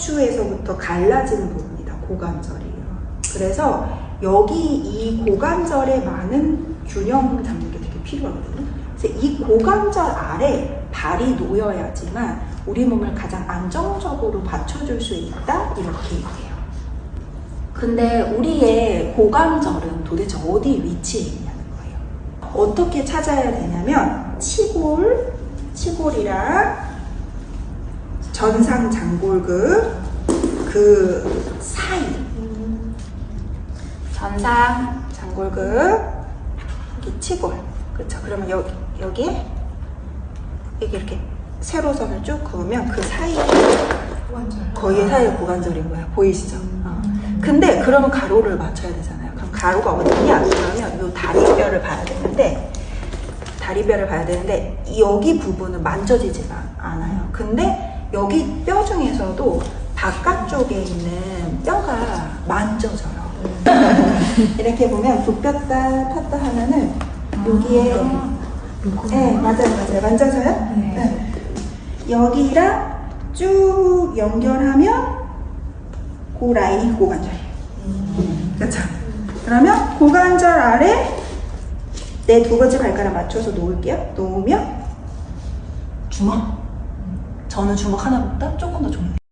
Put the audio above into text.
척추에서부터 갈라지는 부분이다. 고관절이에요. 그래서 여기 이 고관절에 많은 균형 잡는 게 되게 필요하거든요. 그래서 이 고관절 아래 발이 놓여야지만 우리 몸을 가장 안정적으로 받쳐줄 수 있다. 이렇게 얘기해요. 근데 우리의 고관절은 도대체 어디 위치에 있냐는 거예요. 어떻게 찾아야 되냐면 치골, 치골이랑 전상 장골근 그 사이 전상 장골근 여기 치골 그렇죠 그러면 여기 여기 여기 이렇게 세로선을 쭉 그으면 그 사이 거의 사이에 고관절인 거야 보이시죠? 어. 근데 그러면 가로를 맞춰야 되잖아요. 그럼 가로가 어디냐? 그러면 이 다리뼈를 봐야 되는데 다리뼈를 봐야 되는데 여기 부분은 만져지지가 않아요. 근데 여기 뼈 중에서도 바깥쪽에 있는 뼈가 만져져요. 이렇게 보면 굽혔다 폈다 하면은 여기에 네 맞아요 맞아요 만져져요? 네. 여기랑 쭉 연결하면 그 라인이 고관절이에요. 그렇죠? 그러면 고관절 아래 내 두 번째 발가락 맞춰서 놓을게요. 놓으면 주먹. 저는 주먹 하나보다 조금 더 좋은데.